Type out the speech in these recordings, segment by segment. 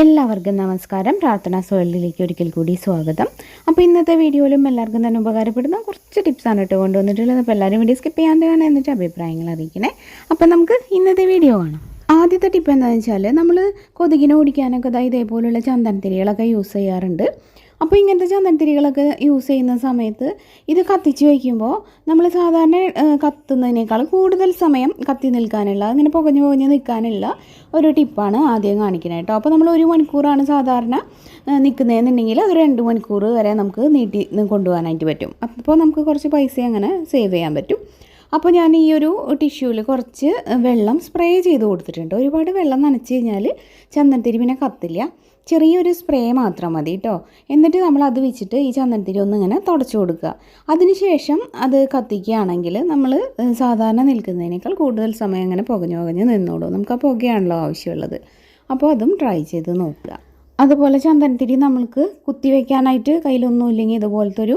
എല്ലാവർക്കും നമസ്കാരം. പ്രാർത്ഥനാ സോളിലേക്ക് ഒരിക്കൽ കൂടി സ്വാഗതം. അപ്പോൾ ഇന്നത്തെ വീഡിയോയിലും എല്ലാവർക്കും തന്നെ ഉപകാരപ്പെടുന്ന കുറച്ച് ടിപ്സാണ് കേട്ടോ കൊണ്ടുവന്നിട്ടുള്ളത്. അപ്പോൾ എല്ലാവരും വീഡിയോ സ്കിപ്പ് ചെയ്യാണ്ട് കാണാൻ എന്നിട്ട് അഭിപ്രായങ്ങൾ അറിയിക്കണേ. അപ്പോൾ നമുക്ക് ഇന്നത്തെ വീഡിയോ കാണാം. ആദ്യത്തെ ടിപ്പ് എന്താണെന്ന് വെച്ചാൽ നമ്മൾ കൊതുകിനെ ഓടിക്കാനൊക്കെ ദാ ഇതേപോലുള്ള ചന്ദനത്തിരികളൊക്കെ യൂസ് ചെയ്യാറുണ്ട്. അപ്പോൾ ഇങ്ങനത്തെ ചന്ദനത്തിരികളൊക്കെ യൂസ് ചെയ്യുന്ന സമയത്ത് ഇത് കത്തിച്ച് വയ്ക്കുമ്പോൾ നമ്മൾ സാധാരണ കത്തുന്നതിനേക്കാൾ കൂടുതൽ സമയം കത്തി നിൽക്കാനുള്ള അങ്ങനെ പുകഞ്ഞ് പുകഞ്ഞ് നിൽക്കാനുള്ള ഒരു ടിപ്പാണ് ആദ്യം കാണിക്കുന്നത് കേട്ടോ. അപ്പോൾ നമ്മൾ ഒരു മണിക്കൂറാണ് സാധാരണ നിൽക്കുന്നതെന്നുണ്ടെങ്കിൽ അത് രണ്ട് മണിക്കൂർ വരെ നമുക്ക് നീട്ടി കൊണ്ടുപോകാനായിട്ട് പറ്റും. അപ്പോൾ നമുക്ക് കുറച്ച് പൈസ അങ്ങനെ സേവ് ചെയ്യാൻ പറ്റും. അപ്പോൾ ഞാൻ ഈ ഒരു ടിഷ്യൂവിൽ കുറച്ച് വെള്ളം സ്പ്രേ ചെയ്ത് കൊടുത്തിട്ടുണ്ട്. ഒരുപാട് വെള്ളം നനച്ച് കഴിഞ്ഞാൽ ചന്ദനത്തിരി പിന്നെ കത്തില്ല. ചെറിയൊരു സ്പ്രേ മാത്രം മതി കേട്ടോ. എന്നിട്ട് നമ്മൾ അത് വെച്ചിട്ട് ഈ ചന്ദനത്തിരി ഒന്നിങ്ങനെ തുടച്ചു കൊടുക്കുക. അതിനുശേഷം അത് കത്തിക്കുകയാണെങ്കിൽ നമ്മൾ സാധാരണ നിൽക്കുന്നതിനേക്കാൾ കൂടുതൽ സമയം അങ്ങനെ പുകഞ്ഞു പുകഞ്ഞ് നിന്നോളൂ. നമുക്ക് ആ പുകയാണല്ലോ ആവശ്യമുള്ളത്. അപ്പോൾ അതും ട്രൈ ചെയ്ത് നോക്കുക. അതുപോലെ ചന്ദനത്തിരി നമ്മൾക്ക് കുത്തി വെക്കാനായിട്ട് കയ്യിലൊന്നും ഇല്ലെങ്കിൽ ഇതുപോലത്തെ ഒരു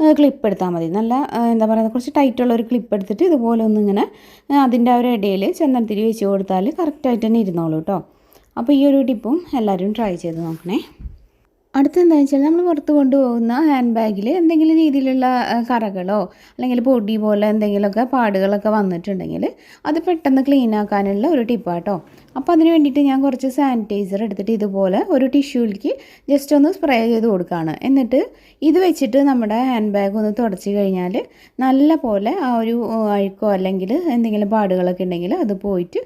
ക്ലിപ്പ് എടുത്താൽ മതി. നല്ല എന്താ പറയുക കുറച്ച് ടൈറ്റുള്ള ഒരു ക്ലിപ്പ് എടുത്തിട്ട് ഇതുപോലെ ഒന്നിങ്ങനെ അതിന്റെ ഒരു ഇടയിൽ ചന്ദനത്തിരി വെച്ച് കൊടുത്താൽ കറക്റ്റായിട്ട് തന്നെ ഇരുന്നോളൂ കേട്ടോ അപ്പോൾ ഈ ഒരു ടിപ്പും എല്ലാവരും ട്രൈ ചെയ്ത് നോക്കണേ. അടുത്തെന്താണെന്ന് വെച്ചാൽ നമ്മൾ പുറത്ത് കൊണ്ടുപോകുന്ന ഹാൻഡ് ബാഗിൽ എന്തെങ്കിലും രീതിയിലുള്ള കറകളോ അല്ലെങ്കിൽ പൊടി പോലെ എന്തെങ്കിലുമൊക്കെ പാടുകളൊക്കെ വന്നിട്ടുണ്ടെങ്കിൽ അത് പെട്ടെന്ന് ക്ലീൻ ആക്കാനുള്ള ഒരു ടിപ്പാട്ടോ അപ്പോൾ അതിന് വേണ്ടിയിട്ട് ഞാൻ കുറച്ച് സാനിറ്റൈസർ എടുത്തിട്ട് ഇതുപോലെ ഒരു ടിഷ്യൂലേക്ക് ജസ്റ്റ് ഒന്ന് സ്പ്രേ ചെയ്ത് കൊടുക്കുകയാണ് എന്നിട്ട് ഇത് വെച്ചിട്ട് നമ്മുടെ ഹാൻഡ് ബാഗ് ഒന്ന് തുടച്ച് കഴിഞ്ഞാൽ നല്ല പോലെ ആ ഒരു അഴുക്കോ അല്ലെങ്കിൽ എന്തെങ്കിലും പാടുകളൊക്കെ ഉണ്ടെങ്കിൽ അത് പോയിട്ട്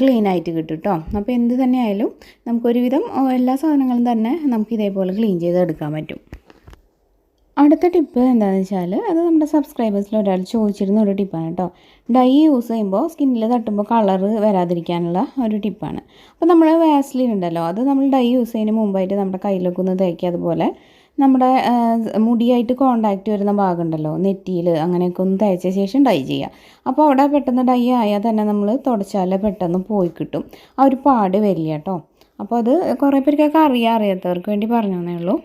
ക്ലീൻ ആയിട്ട് കിട്ടും കേട്ടോ അപ്പോൾ എന്ത് തന്നെ ആയാലും നമുക്കൊരുവിധം എല്ലാ സാധനങ്ങളും തന്നെ നമുക്ക് ഇതേപോലെ ക്ലീൻ ചെയ്തെടുക്കാൻ പറ്റും. അടുത്ത ടിപ്പ് എന്താണെന്ന് വെച്ചാൽ അത് നമ്മുടെ സബ്സ്ക്രൈബേഴ്സിൽ ഒരാൾ ചോദിച്ചിരുന്ന ഒരു ടിപ്പാണ് കേട്ടോ ഡൈ യൂസ് ചെയ്യുമ്പോൾ സ്കിന്നിൽ തട്ടുമ്പോൾ കളർ വരാതിരിക്കാനുള്ള ഒരു ടിപ്പാണ് അപ്പോൾ നമ്മൾ വാസ്ലിൻ ഉണ്ടല്ലോ അത് നമ്മൾ ഡൈ യൂസ് ചെയ്യുന്നതിന് മുമ്പായിട്ട് നമ്മുടെ കയ്യിലൊക്കെ ഒന്ന് തേക്കുക അതുപോലെ നമ്മുടെ മുടിയായിട്ട് കോണ്ടാക്റ്റ് വരുന്ന ഭാഗം ഉണ്ടല്ലോ നെറ്റിയിൽ അങ്ങനെയൊക്കെ ഒന്ന് തേച്ച ശേഷം ഡൈ ചെയ്യുക അപ്പോൾ അവിടെ പെട്ടെന്ന് ഡൈ ആയാൽ തന്നെ നമ്മൾ തുടച്ചാലേ പെട്ടെന്ന് പോയി കിട്ടും. ആ ഒരു പാട് വരില്ല കേട്ടോ അപ്പോൾ അത് കുറേ പേർക്കൊക്കെ അറിയാം അറിയാത്തവർക്ക് വേണ്ടി പറഞ്ഞു തന്നേ ഉള്ളൂ.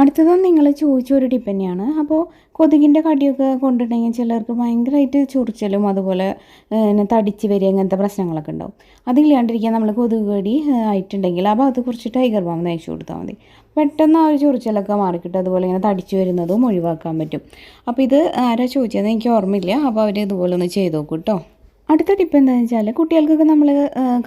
അടുത്തത് നിങ്ങൾ ചോദിച്ച ഒരു ടിപ്പ് തന്നെയാണ് അപ്പോൾ കൊതുകിന്റെ കടിയൊക്കെ കൊണ്ടിട്ടുണ്ടെങ്കിൽ ചിലർക്ക് ഭയങ്കരമായിട്ട് ചൊറിച്ചലും അതുപോലെ പിന്നെ തടിച്ച് വരിക അങ്ങനത്തെ പ്രശ്നങ്ങളൊക്കെ ഉണ്ടാവും. അതില്ലാണ്ടിരിക്കാൻ നമ്മൾ കൊതുക് കടി ആയിട്ടുണ്ടെങ്കിൽ അപ്പോൾ അത് കുറച്ച് ടൈഗർ ബാം നയിച്ചു കൊടുത്താൽ മതി. പെട്ടെന്ന് ആ ഒരു ചൊറിച്ചലൊക്കെ മാറിക്കിട്ടും അതുപോലെ ഇങ്ങനെ തടിച്ച് വരുന്നതും ഒഴിവാക്കാൻ പറ്റും. അപ്പോൾ ഇത് ആരാ ചോദിച്ചതെന്ന് എനിക്ക് ഓർമ്മയില്ല. അപ്പോൾ അവർ ഇതുപോലെ ഒന്ന് ചെയ്ത് നോക്കൂ കേട്ടോ അടുത്ത ടിപ്പ് എന്താണെന്ന് വെച്ചാൽ കുട്ടികൾക്കൊക്കെ നമ്മൾ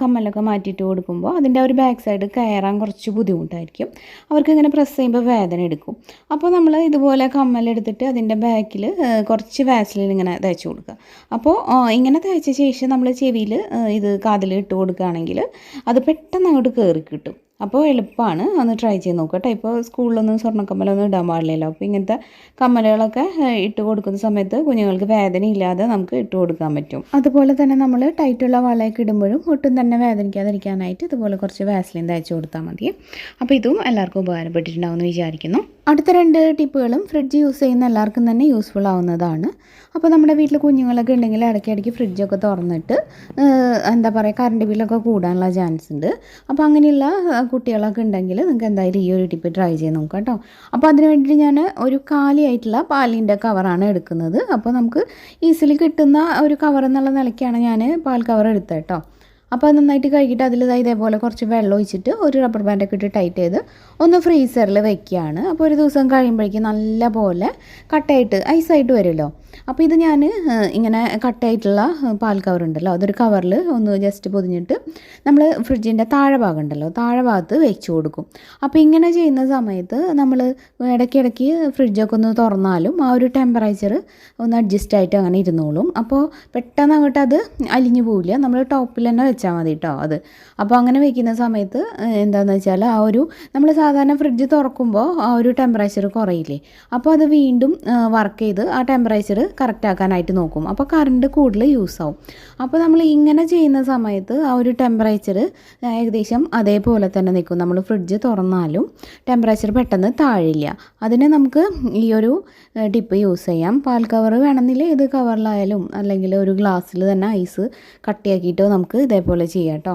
കമ്മലൊക്കെ മാറ്റിയിട്ട് കൊടുക്കുമ്പോൾ അതിന്റെ ഒരു ബാക്ക് സൈഡ് കയറാൻ കുറച്ച് ബുദ്ധിമുട്ടായിരിക്കും. അവർക്ക് ഇങ്ങനെ പ്രസ് ചെയ്യുമ്പോൾ വേദന എടുക്കും. അപ്പോൾ നമ്മൾ ഇതുപോലെ കമ്മലെടുത്തിട്ട് അതിന്റെ ബാക്കിൽ കുറച്ച് വാസലിൻ ഇങ്ങനെ തയ്ച്ചു കൊടുക്കുക. അപ്പോൾ ഇങ്ങനെ തയ്ച്ച ശേഷം നമ്മൾ ചെവിയിൽ ഇത് കാതിൽ ഇട്ട് കൊടുക്കുകയാണെങ്കിൽ അത് പെട്ടെന്ന് അങ്ങോട്ട് കയറി കിട്ടും. അപ്പോൾ എളുപ്പമാണ്. ഒന്ന് ട്രൈ ചെയ്ത് നോക്കുക കേട്ടോ ഇപ്പോൾ സ്കൂളിലൊന്നും സ്വർണക്കമ്മലൊന്നും ഇടാൻ പാടില്ലല്ലോ. അപ്പോൾ ഇങ്ങനത്തെ കമ്മലുകളൊക്കെ ഇട്ട് കൊടുക്കുന്ന സമയത്ത് കുഞ്ഞുങ്ങൾക്ക് വേദനയില്ലാതെ നമുക്ക് ഇട്ട് കൊടുക്കാൻ പറ്റും. അതുപോലെ തന്നെ നമ്മൾ ടൈറ്റുള്ള വളയൊക്കെ ഇടുമ്പോഴും ഒട്ടും തന്നെ വേദനിക്കാതിരിക്കാനായിട്ട് ഇതുപോലെ കുറച്ച് വാസലിൻ തയ്ച്ച് കൊടുത്താൽ മതി. അപ്പോൾ ഇതും എല്ലാവർക്കും ഉപകാരപ്പെട്ടിട്ടുണ്ടാവും എന്ന് വിചാരിക്കുന്നു. അടുത്ത രണ്ട് ടിപ്പുകളും ഫ്രിഡ്ജ് യൂസ് ചെയ്യുന്ന എല്ലാവർക്കും തന്നെ യൂസ്ഫുൾ ആവുന്നതാണ്. അപ്പോൾ നമ്മുടെ വീട്ടിൽ കുഞ്ഞുങ്ങളൊക്കെ ഉണ്ടെങ്കിൽ ഇടയ്ക്കിടയ്ക്ക് ഫ്രിഡ്ജൊക്കെ തുറന്നിട്ട് എന്താ പറയുക കറണ്ട് ബില്ലൊക്കെ കൂടാനുള്ള ചാൻസ് ഉണ്ട്. അപ്പോൾ അങ്ങനെയുള്ള കുട്ടികളൊക്കെ ഉണ്ടെങ്കിൽ നിങ്ങൾക്ക് എന്തായാലും ഈ ഒരു ടിപ്പ് ട്രൈ ചെയ്ത് നോക്കാം കേട്ടോ. അപ്പോൾ അതിന് വേണ്ടിയിട്ട് ഞാൻ ഒരു കാലിയായിട്ടുള്ള പാലിന്റെ കവറാണ് എടുക്കുന്നത്. അപ്പോൾ നമുക്ക് ഈസിലി കിട്ടുന്ന ഒരു കവർ എന്നുള്ള നിലയ്ക്കാണ് ഞാൻ പാൽ കവർ എടുത്തത് കേട്ടോ. അപ്പോൾ അത് നന്നായിട്ട് കഴുകിയിട്ട് അതിൽ ഇതേപോലെ കുറച്ച് വെള്ളം ഒഴിച്ചിട്ട് ഒരു റബ്ബർ ബാൻഡൊക്കെ ഇട്ട് ടൈറ്റ് ചെയ്ത് ഒന്ന് ഫ്രീസറിൽ വെക്കുകയാണ് അപ്പോൾ ഒരു ദിവസം കഴിയുമ്പോഴേക്കും നല്ല പോലെ കട്ടായിട്ട് ഐസായിട്ട് വരുമല്ലോ അപ്പോൾ ഇത് ഞാൻ ഇങ്ങനെ കട്ടായിട്ടുള്ള പാൽ കവർ ഉണ്ടല്ലോ അതൊരു കവറിൽ ഒന്ന് ജസ്റ്റ് പൊതിഞ്ഞിട്ട് നമ്മൾ ഫ്രിഡ്ജിന്റെ താഴെ ഭാഗം ഉണ്ടല്ലോ താഴെ ഭാഗത്ത് വെച്ച് കൊടുക്കും. അപ്പോൾ ഇങ്ങനെ ചെയ്യുന്ന സമയത്ത് നമ്മൾ ഇടയ്ക്കിടയ്ക്ക് ഫ്രിഡ്ജൊക്കെ ഒന്ന് തുറന്നാലും ആ ഒരു ടെമ്പറേച്ചർ ഒന്ന് അഡ്ജസ്റ്റ് ആയിട്ട് അങ്ങനെ ഇരുന്നോളും. അപ്പോൾ പെട്ടെന്ന് അങ്ങോട്ട് അത് അലിഞ്ഞു പോവില്ല. നമ്മൾ ടോപ്പിൽ തന്നെ വെച്ചാൽ മതി കേട്ടോ അത്. അപ്പോൾ അങ്ങനെ വെക്കുന്ന സമയത്ത് എന്താണെന്ന് വെച്ചാൽ ആ ഒരു നമ്മൾ സാധാരണ ഫ്രിഡ്ജ് തുറക്കുമ്പോൾ ആ ഒരു ടെമ്പറേച്ചർ കുറയില്ലേ? അപ്പോൾ അത് വീണ്ടും വർക്ക് ചെയ്ത് ആ ടെമ്പറേച്ചർ കറക്റ്റ് ആക്കാനായിട്ട് നോക്കും. അപ്പോൾ കറണ്ട് കൂടുതൽ യൂസ് ആവും. അപ്പോൾ നമ്മൾ ഇങ്ങനെ ചെയ്യുന്ന സമയത്ത് ആ ഒരു ടെമ്പറേച്ചർ ഏകദേശം അതേപോലെ തന്നെ നിൽക്കും നമ്മൾ ഫ്രിഡ്ജ് തുറന്നാലും ടെമ്പറേച്ചർ പെട്ടെന്ന് താഴില്ല. അതിന് നമുക്ക് ഈ ഒരു ടിപ്പ് യൂസ് ചെയ്യാം. പാൽ കവർ വേണമെന്നില്ല? ഏത് കവറിലായാലും അല്ലെങ്കിൽ ഒരു ഗ്ലാസ്സിൽ തന്നെ ഐസ് കട്ടിയാക്കിയിട്ടോ നമുക്ക് ഇതേപോലെ ചെയ്യാം കേട്ടോ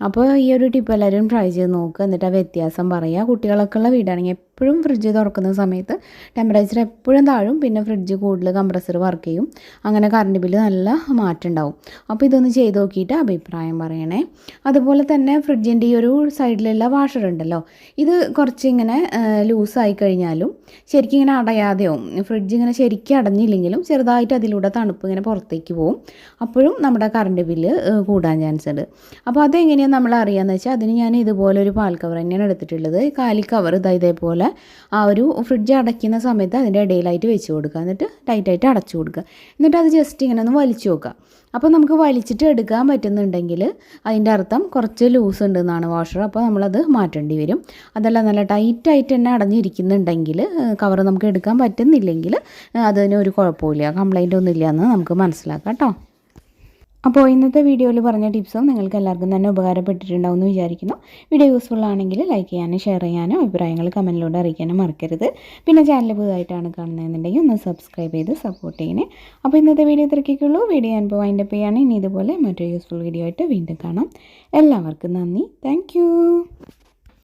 അപ്പോൾ ഈ ഒരു ടിപ്പ് എല്ലാവരും ട്രൈ ചെയ്ത് നോക്കുക എന്നിട്ട് ആ വ്യത്യാസം പറയുക കുട്ടികളൊക്കെ ഉള്ള വീടാണെങ്കിൽ എപ്പോഴും ഫ്രിഡ്ജ് തുറക്കുന്ന സമയത്ത് ടെമ്പറേച്ചർ എപ്പോഴും താഴും പിന്നെ ഫ്രിഡ്ജ് കൂടുതൽ കംപ്രസർ വർക്ക് ചെയ്യും. അങ്ങനെ കറണ്ട് ബില്ല് നല്ല മാറ്റം ഉണ്ടാവും. അപ്പോൾ ഇതൊന്ന് ചെയ്ത് നോക്കിയിട്ട് അഭിപ്രായം പറയണേ. അതുപോലെ തന്നെ ഫ്രിഡ്ജിന്റെ ഈ ഒരു സൈഡിലുള്ള വാഷർ ഉണ്ടല്ലോ ഇത് കുറച്ചിങ്ങനെ ലൂസായി കഴിഞ്ഞാലും ശരിക്കും ഇങ്ങനെ അടയാതെയാവും ഫ്രിഡ്ജ് ഇങ്ങനെ ശരിക്കും അടഞ്ഞില്ലെങ്കിലും ചെറുതായിട്ട് അതിലൂടെ തണുപ്പ് ഇങ്ങനെ പുറത്തേക്ക് പോകും അപ്പോഴും നമ്മുടെ കറണ്ട് ബില്ല് കൂടാൻ ചാൻസ് ഉണ്ട്. അപ്പോൾ അതെങ്ങനെയാണ് നമ്മൾ അറിയാമെന്ന് വെച്ചാൽ അതിന് ഞാൻ ഇതുപോലെ ഒരു പാൽ കവർ തന്നെയാണ് എടുത്തിട്ടുള്ളത്. കാലി കവർ ഇതാ ഇതേപോലെ ആ ഒരു ഫ്രിഡ്ജ് അടയ്ക്കുന്ന സമയത്ത് അതിന്റെ ഇടയിലായിട്ട് വെച്ച് കൊടുക്കുക. എന്നിട്ട് ടൈറ്റായിട്ട് അടച്ചു കൊടുക്കുക. എന്നിട്ട് അത് ജസ്റ്റ് ഇങ്ങനെ ഒന്ന് വലിച്ചു നോക്കുക അപ്പോൾ നമുക്ക് വലിച്ചിട്ട് എടുക്കാൻ പറ്റുന്നുണ്ടെങ്കിൽ അതിന്റെ അർത്ഥം കുറച്ച് ലൂസ് ഉണ്ട് എന്നാണ് വാഷർ അപ്പോൾ നമ്മളത് മാറ്റേണ്ടി വരും. അതല്ല നല്ല ടൈറ്റായിട്ട് തന്നെ അടഞ്ഞിരിക്കുന്നുണ്ടെങ്കിൽ കവർ നമുക്ക് എടുക്കാൻ പറ്റുന്നില്ലെങ്കിൽ അതിന് ഒരു കുഴപ്പമില്ല. കംപ്ലൈന്റ് ഒന്നും ഇല്ല എന്ന് നമുക്ക് മനസ്സിലാക്കാം കേട്ടോ. അപ്പോൾ ഇന്നത്തെ വീഡിയോയിൽ പറഞ്ഞ ടിപ്സും നിങ്ങൾക്ക് എല്ലാവർക്കും തന്നെ ഉപകാരപ്പെട്ടിട്ടുണ്ടാവും എന്ന് വിചാരിക്കുന്നു. വീഡിയോ യൂസ്ഫുൾ ആണെങ്കിൽ ലൈക്ക് ചെയ്യാനും ഷെയർ ചെയ്യാനും അഭിപ്രായങ്ങൾ കമന്റിലൂടെ അറിയിക്കാനും മറക്കരുത്. പിന്നെ ചാനൽ പുതുതായിട്ടാണ് കാണുന്നതെന്നുണ്ടെങ്കിൽ ഒന്ന് സബ്സ്ക്രൈബ് ചെയ്ത് സപ്പോർട്ട് ചെയ്യണേ. അപ്പോൾ ഇന്നത്തെ വീഡിയോ ഇത്രയ്ക്കുള്ളൂ വീഡിയോ അനുഭവം അതിന്റെ ചെയ്യാണ് ഇനി ഇതുപോലെ മറ്റൊരു യൂസ്ഫുൾ വീഡിയോ ആയിട്ട് വീണ്ടും കാണാം. എല്ലാവർക്കും നന്ദി. താങ്ക്